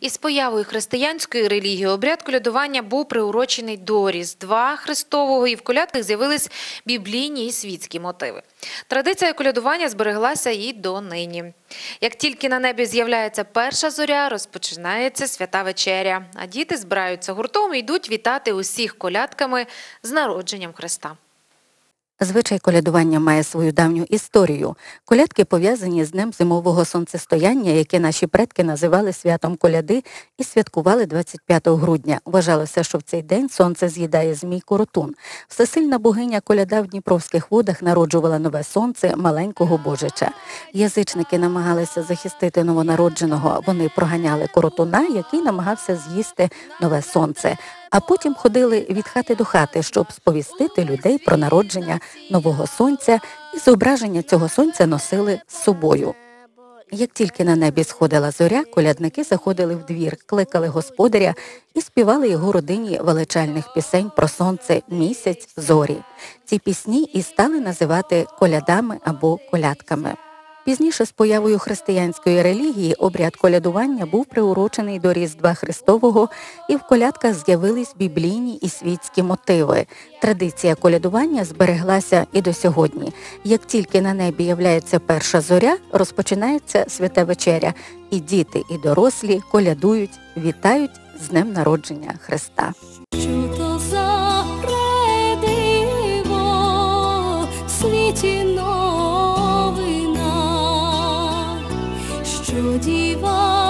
Із появою християнської релігії обряд колядування був приурочений до Різдва Христового, і в колядках з'явились біблійні і світські мотиви. Традиція колядування збереглася і до нині. Як тільки на небі з'являється перша зоря, розпочинається свята вечеря, а діти збираються гуртом і йдуть вітати усіх колядками з народженням Христа. Звичай колядування має свою давню історію. Колядки пов'язані з днем зимового сонцестояння, яке наші предки називали святом коляди і святкували 25 грудня. Вважалося, що в цей день сонце з'їдає змій коротун. Всесильна богиня коляда в Дніпровських водах народжувала нове сонце маленького божича. Язичники намагалися захистити новонародженого. Вони проганяли коротуна, який намагався з'їсти нове сонце. А потім ходили від хати до хати, щоб сповістити людей про народження нового сонця, і зображення цього сонця носили з собою. Як тільки на небі сходила зоря, колядники заходили в двір, кликали господаря і співали його родині величальних пісень про сонце, місяць, зорі. Ці пісні і стали називати колядами або колядками. Пізніше з появою християнської релігії обряд колядування був приурочений до Різдва Христового, і в колядках з'явились біблійні і світські мотиви. Традиція колядування збереглася і до сьогодні. Як тільки на небі являється перша зоря, розпочинається свята вечеря, і діти, і дорослі колядують, вітають з днем народження Христа. 处地方。